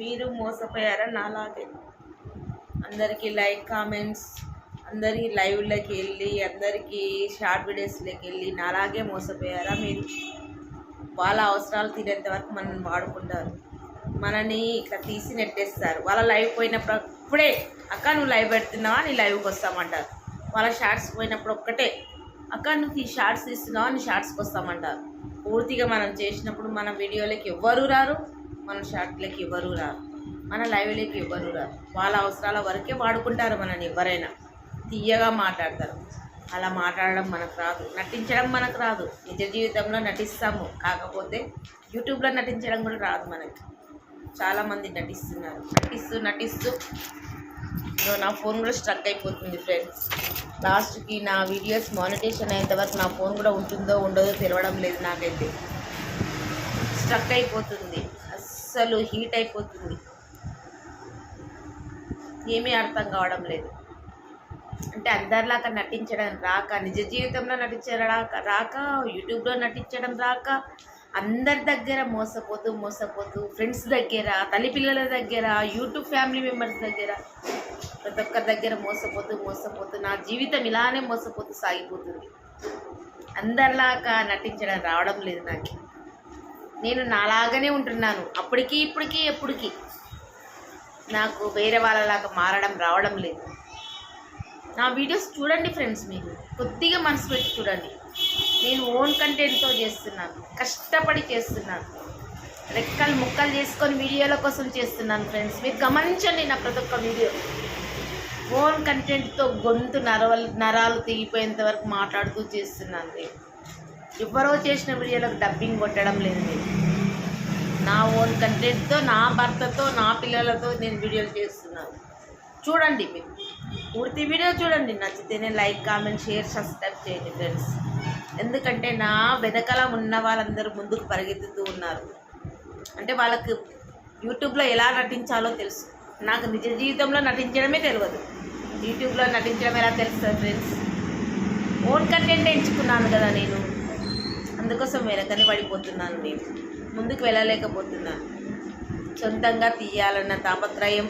మీరు మోసపోయారా నాలాగే? అందరికీ లైక్ కామెంట్స్ అందరి లైవ్లోకి వెళ్ళి అందరికీ షార్ట్ వీడియోస్లోకి వెళ్ళి నాలాగే మోసపోయారా మీరు? వాళ్ళ అవసరాలు తీరేంత వరకు మనల్ని వాడుకుంటారు. మనని ఇట్లా తీసి నెట్టేస్తారు. వాళ్ళ లైవ్ పోయినప్పుడు అప్పుడే అక్క నువ్వు లైవ్ పెడుతున్నావా? నీ లైవ్కి వస్తామంటారు. వాళ్ళ షార్ట్స్ పోయినప్పుడు ఒక్కటే అక్క నువ్వు ఈ షార్ట్స్ తీస్తున్నావా? నీ షార్ట్స్కి వస్తామంటారు. పూర్తిగా మనం చేసినప్పుడు మన వీడియోలకి ఎవ్వరు రారు. మన షార్ట్లకి ఇవ్వరు రారు మన లైవ్లకి ఇవ్వరు రారు వాళ్ళ అవసరాల వరకే వాడుకుంటారు మనని ఎవరైనా. తీయగా మాట్లాడతారు. అలా మాట్లాడడం మనకు రాదు. నటించడం మనకు రాదు. నిజ జీవితంలో నటిస్తాము. కాకపోతే యూట్యూబ్లో నటించడం కూడా రాదు మనకి. చాలామంది నటిస్తున్నారు. నటిస్తూ నటిస్తూ. నా ఫోన్ కూడా స్ట్రక్ అయిపోతుంది ఫ్రెండ్స్. లాస్ట్కి నా వీడియోస్ మానిటేషన్ అయ్యేంత వరకు నా ఫోన్ కూడా ఉంటుందో ఉండదో తెలవడం లేదు నాకైతే. స్ట్రక్ అయిపోతుంది. అస్సలు హీట్ అయిపోతుంది. ఏమీ అర్థం కావడం లేదు. అంటే అందరిలాగా నటించడం రాక నిజ జీవితంలో నటించడం రాక రాక యూట్యూబ్లో నటించడం రాక అందరి దగ్గర మోసపోతూ మోసపోతూ ఫ్రెండ్స్ దగ్గర తల్లి పిల్లల దగ్గర యూట్యూబ్ ఫ్యామిలీ మెంబర్స్ దగ్గర ప్రతి ఒక్కరి దగ్గర మోసపోతూ మోసపోతూ నా జీవితం ఇలానే మోసపోతూ సాగిపోతుంది. అందరిలాగా నటించడం రావడం లేదు నాకు. నేను నాలాగానే ఉంటున్నాను. అప్పటికి ఇప్పటికీ ఎప్పటికీ నాకు వేరే వాళ్ళలాగా మారడం రావడం లేదు. నా వీడియోస్ చూడండి ఫ్రెండ్స్ మీరు. కొద్దిగా మనసు పెట్టి చూడండి. నేను ఓన్ కంటెంట్తో చేస్తున్నాను. కష్టపడి చేస్తున్నాను. రెక్కలు ముక్కలు చేసుకొని వీడియోల కోసం చేస్తున్నాను ఫ్రెండ్స్. మీరు గమనించండి నా ప్రతి ఒక్క వీడియో. ఓన్ కంటెంట్తో గొంతు నరవలు నరాలు తెగిపోయేంత వరకు మాట్లాడుతూ చేస్తున్నాను నేను. ఎవరో చేసిన వీడియోలకు డబ్బింగ్ కొట్టడం లేదు. నేను నా ఓన్ కంటెంట్తో నా భర్తతో నా పిల్లలతో నేను వీడియోలు చేస్తున్నాను చూడండి మీరు. పూర్తి వీడియో చూడండి. నచ్చితేనే లైక్ కామెంట్ షేర్ సబ్స్క్రైబ్ చేయండి ఫ్రెండ్స్ ఎందుకంటే నా వెనకాల ఉన్న వాళ్ళందరూ ముందుకు పరిగెత్తుతూ ఉన్నారు. అంటే వాళ్ళకు యూట్యూబ్లో ఎలా నటించాలో తెలుసు. నాకు నిజ జీవితంలో నటించడమే తెలియదు. యూట్యూబ్లో నటించడం ఎలా తెలుస్తుంది ఫ్రెండ్స్ ఓన్ కంటెంట్ ఎంచుకున్నాను కదా నేను. అందుకోసం వెనకనే పడిపోతున్నాను నేను ముందుకు వెళ్ళలేకపోతున్నాను సొంతంగా తీయాలన్న తాపత్రయం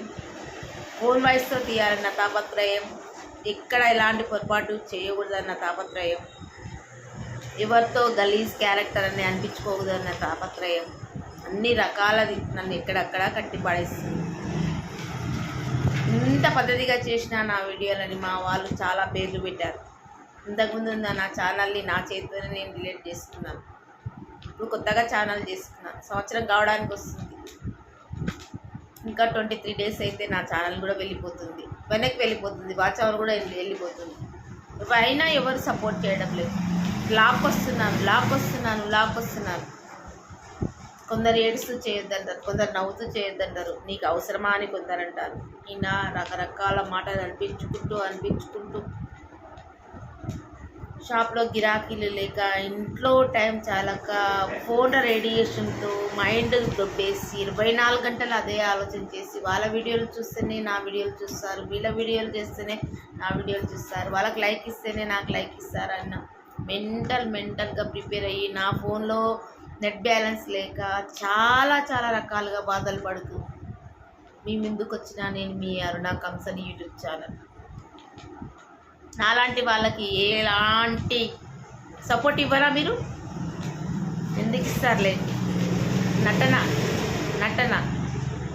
ఓన్ వాయిస్తో తీయాలన్న తాపత్రయం ఎక్కడ ఎలాంటి పొరపాటు చేయకూడదన్న తాపత్రయం ఎవరితో గలీజ్ క్యారెక్టర్ అని అనిపించుకోకూడదన్న తాపత్రయం అన్ని రకాలది నన్ను ఎక్కడక్కడ కట్టి పడేస్తుంది ఇంత పద్ధతిగా చేసిన నా వీడియోలని మా వాళ్ళు చాలా పేర్లు పెట్టారు. ఇంతకుముందు ఉన్న నా ఛానల్ని నా చేతితోనే నేను డిలీట్ చేస్తున్నాను ఇప్పుడు కొత్తగా ఛానల్ చేస్తున్నాను సంవత్సరం కావడానికి వస్తుంది. ఇంకా ట్వంటీ త్రీ డేస్ అయితే నా ఛానల్ కూడా వెళ్ళిపోతుంది. వెనక్కి వెళ్ళిపోతుంది. వాచ్ అవర్ కూడా వెళ్ళిపోతుంది. అయినా ఎవరు సపోర్ట్ చేయడం లేదు. లాక్ వస్తున్నాను లాక్ వస్తున్నాను లాక్ వస్తున్నాను. కొందరు ఏడుస్తూ చేయొద్దంటారు కొందరు నవ్వుతూ చేయొద్దంటారు. నీకు అవసరమా అని కొందరు అంటారు. ఈయన రకరకాల మాటలు అనిపించుకుంటూ అనిపించుకుంటూ షాప్లో గిరాకీలు లేక ఇంట్లో టైం చాలక ఫోన్ రేడియేషన్తో మైండ్ దొబ్బేసి ఇరవై నాలుగు గంటలు అదే ఆలోచన చేసి వాళ్ళ వీడియోలు చూస్తేనే నా వీడియోలు చూస్తారు వీళ్ళ వీడియోలు చేస్తేనే నా వీడియోలు చూస్తారు వాళ్ళకి లైక్ ఇస్తేనే నాకు లైక్ ఇస్తారు అన్న మెంటల్ మెంటల్గా ప్రిపేర్ అయ్యి నా ఫోన్లో నెట్ బ్యాలెన్స్ లేక చాలా చాలా రకాలుగా బాధలు పడుతూ మీ ముందుకు వచ్చిన నేను మీ అరుణ కంసని యూట్యూబ్ ఛానల్. నాలాంటి వాళ్ళకి ఎలాంటి సపోర్ట్ ఇవ్వరా మీరు? ఎందుకు ఇస్తారులే? నటన నటన.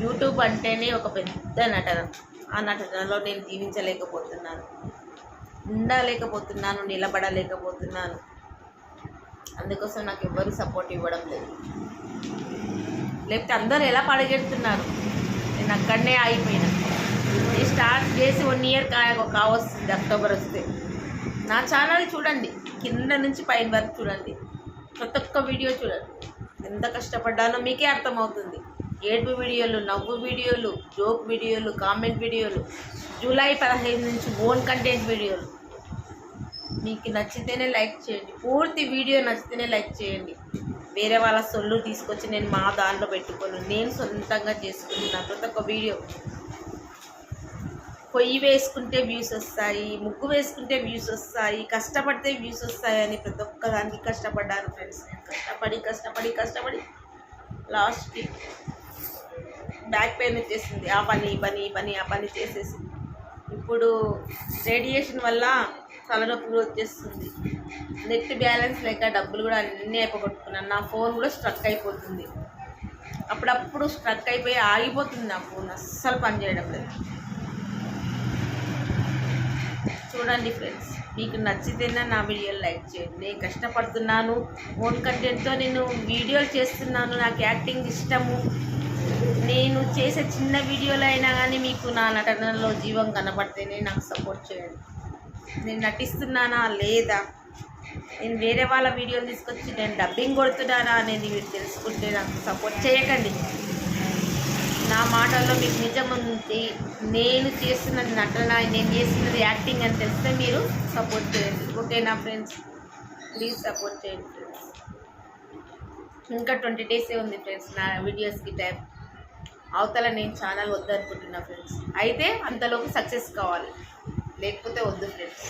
యూట్యూబ్ అంటేనే ఒక పెద్ద నటన. ఆ నటనలో నేను జీవించలేకపోతున్నాను. ఉండలేకపోతున్నాను నిలబడలేకపోతున్నాను. అందుకోసం నాకు ఎవ్వరు సపోర్ట్ ఇవ్వడం లేదు. లేకపోతే అందరూ ఎలా పడగెడుతున్నారు? నేను అక్కడనే ఆగిపోయినా. స్టార్ట్ చేసి వన్ ఇయర్ కా కావస్తుంది అక్టోబర్ వస్తే. నా ఛానల్ చూడండి. కింద నుంచి పైన వరకు చూడండి. ప్రతి ఒక్క వీడియో చూడండి. ఎంత కష్టపడ్డానో మీకే అర్థమవుతుంది. ఏడుపు వీడియోలు నవ్వు వీడియోలు జోక్ వీడియోలు కామెంట్ వీడియోలు జూలై పదహైదు నుంచి ఓన్ కంటెంట్ వీడియోలు మీకు నచ్చితేనే లైక్ చేయండి. పూర్తి వీడియో నచ్చితేనే లైక్ చేయండి. వేరే వాళ్ళ సొల్లు తీసుకొచ్చి నేను మా దాంట్లో పెట్టుకోను. నేను సొంతంగా చేసుకుంటున్నాను ప్రతి ఒక్క వీడియో పొయ్యి వేసుకుంటే వ్యూస్ వస్తాయి ముగ్గు వేసుకుంటే వ్యూస్ వస్తాయి కష్టపడితే వ్యూస్ వస్తాయి అని ప్రతి ఒక్క దానికి కష్టపడ్డాను ఫ్రెండ్స్ నేను కష్టపడి కష్టపడి కష్టపడి లాస్ట్కి బ్యాక్ పెయిన్ వచ్చేసింది. ఆ పని ఈ పని ఈ పని ఆ పని చేసేసి. ఇప్పుడు రేడియేషన్ వల్ల తలనొప్పి వచ్చేస్తుంది. నెట్ బ్యాలెన్స్ లేక డబ్బులు కూడా అన్నీ అయిపోగొట్టుకున్నాను. నా ఫోన్ కూడా స్ట్రక్ అయిపోతుంది. అప్పుడప్పుడు స్ట్రక్ అయిపోయి ఆగిపోతుంది నా ఫోన్ అస్సలు పనిచేయడం లేదు. చూడండి ఫ్రెండ్స్ మీకు నచ్చితేనే నా వీడియోలు లైక్ చేయండి. నేను కష్టపడుతున్నాను ఓన్ కంటెంట్తో నేను వీడియోలు చేస్తున్నాను నాకు యాక్టింగ్ ఇష్టము. నేను చేసే చిన్న వీడియోలు అయినా కానీ మీకు నా నటనలో జీవం కనబడితేనే నాకు సపోర్ట్ చేయండి. నేను నటిస్తున్నానా లేదా? నేను వేరే వాళ్ళ వీడియోలు తీసుకొచ్చి నేను డబ్బింగ్ కొడుతున్నానా అనేది మీరు తెలుసుకుంటే నాకు సపోర్ట్ చేయకండి. నా మాటల్లో మీకు నిజం ఉంది. నేను చేస్తున్నది నటన నేను చేస్తున్నది యాక్టింగ్ అని తెలిస్తే మీరు సపోర్ట్ చేయండి. ఓకేనా ఫ్రెండ్స్? ప్లీజ్ సపోర్ట్ చేయండి ఫ్రెండ్స్. ఇంకా ట్వంటీ డేసే ఉంది ఫ్రెండ్స్ నా వీడియోస్కి టైం. అవతల నేను ఛానల్ వద్దనుకుంటున్నా ఫ్రెండ్స్. అయితే అంతలోపు సక్సెస్ కావాలి. లేకపోతే వద్దు ఫ్రెండ్స్.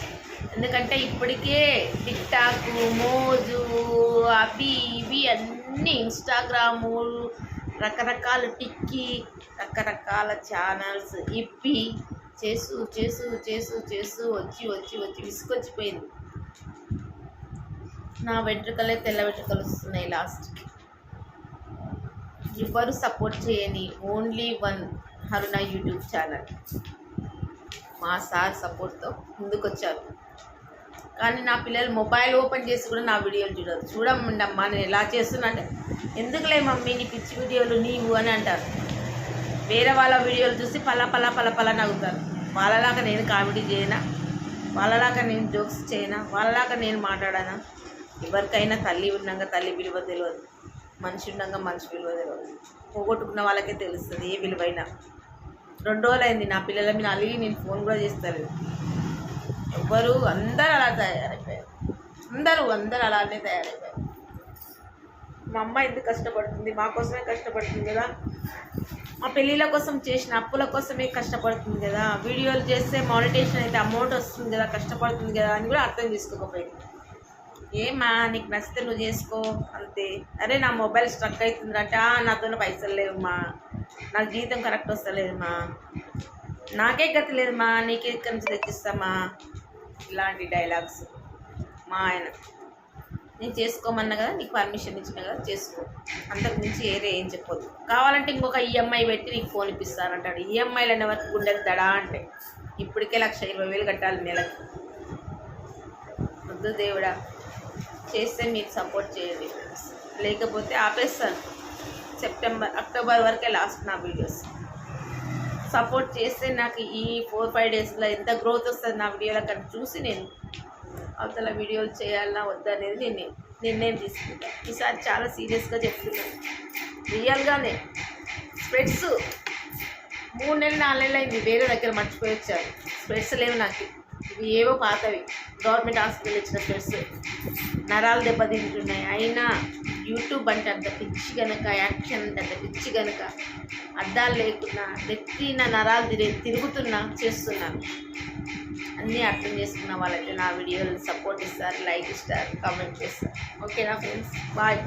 ఎందుకంటే ఇప్పటికే టిక్ టాక్ మోజు అవి ఇవి అన్నీ ఇన్స్టాగ్రాము రకరకాల టిక్కీ రకరకాల ఛానల్స్ ఇప్పి చేసు చేసు చేసు చేసు వచ్చి వచ్చి వచ్చి విసుకొచ్చిపోయింది నా వెంట్రుకలే తెల్ల వెంట్రుకలు వస్తున్నాయి లాస్ట్కి ఎవరు సపోర్ట్ చేయని only one Haruna YouTube channel మా సార్ సపోర్ట్తో ముందుకొచ్చారు. కానీ నా పిల్లలు మొబైల్ ఓపెన్ చేసి కూడా నా వీడియోలు చూడదు చూడమండి అమ్మా నేను ఎలా చేస్తున్నా అంటే ఎందుకులే మమ్మీ నీ పిచ్చి వీడియోలు నీవు? అని అంటారు. వేరే వాళ్ళ వీడియోలు చూసి పలా పలా పలా పలా నవ్వుతారు వాళ్ళలాగా నేను కామెడీ చేయనా? వాళ్ళలాగా నేను జోక్స్ చేయనా? వాళ్ళలాగా నేను మాట్లాడానా? ఎవరికైనా తల్లి ఉన్నాక తల్లి విలువ తెలియదు మనిషి ఉండగా మనిషి విలువ తెలియదు పోగొట్టుకున్న వాళ్ళకే తెలుస్తుంది ఏ విలువైనా. రెండు రోజులు అయింది నా పిల్లల మీద అలిగి నేను ఫోన్ కూడా చేస్తారు ఎవరు అందరూ అలా తయారైపోయారు. అందరూ అందరూ అలానే తయారైపోయారు. మా అమ్మ ఎందుకు కష్టపడుతుంది? మా కోసమే కష్టపడుతుంది కదా. మా పెళ్ళిళ్ళ కోసం చేసిన అప్పుల కోసమే కష్టపడుతుంది కదా. వీడియోలు చేస్తే మానిటేషన్ అయితే అమౌంట్ వస్తుంది కదా కష్టపడుతుంది కదా అని కూడా అర్థం చేసుకోకపోయింది. ఏమా నీకు నచ్చితే నువ్వు చేసుకో అంతే. అరే నా మొబైల్ స్ట్రక్ అవుతుంది అంటే పైసలు లేవుమా నాకు జీతం కరెక్ట్ వస్తలేదుమా నాకే గతి లేదుమా నీకే ఇక్కడి నుంచి తెచ్చిస్తామా. ఇలాంటి డైలాగ్స్ మా ఆయన. నేను చేసుకోమన్నా కదా నీకు పర్మిషన్ ఇచ్చిన కదా చేసుకో. అంతకు మించి ఏరే ఏం చెప్పొద్దు. కావాలంటే ఇంకొక ఈఎంఐ పెట్టి నీకు ఫోన్ ఇప్పిస్తానంటాడు. ఈఎంఐలు అనే వరకు గుండెకి దడా అంటే. ఇప్పటికే లక్ష ఇరవై వేలు కట్టాలి నెలకి. వద్దు దేవుడా. చేస్తే మీరు సపోర్ట్ చేయండి. లేకపోతే ఆపేస్తాను. సెప్టెంబర్ అక్టోబర్ వరకే లాస్ట్ నా వీడియోస్ సపోర్ట్ చేస్తే నాకు ఈ ఫోర్ ఫైవ్ డేస్లో ఎంత గ్రోత్ వస్తుంది నా వీడియోలో కానీ చూసి నేను అవతల వీడియోలు చేయాలన్నా వద్దనేది నేను నిర్ణయం తీసుకుంటాను ఈసారి చాలా సీరియస్గా చెప్తున్నాను. రియల్గానే. స్ప్రెడ్స్ మూడు నెలలు నాలుగు నెలలు అయింది. వేరే దగ్గర మర్చిపోయి వచ్చారు స్ప్రెడ్స్ లేవు నాకు. ఇవి ఏవో పాతవి. గవర్నమెంట్ హాస్పిటల్ ఇచ్చిన స్ప్రెడ్స్. నరాలు దెబ్బతింటున్నాయి. అయినా యూట్యూబ్ అంటే అంత పిచ్చి కనుక యాక్షన్ అంటే అంత పిచ్చి కనుక అద్దాలు లేకున్నా నెత్తిన నరాలు తిరి తిరుగుతున్నా చేస్తున్నాను. అన్నీ అర్థం చేసుకున్న వాళ్ళైతే నా వీడియోలు సపోర్ట్ ఇస్తారు లైక్ ఇస్తారు కామెంట్ చేస్తారు. ఓకేనా ఫ్రెండ్స్? బాయ్.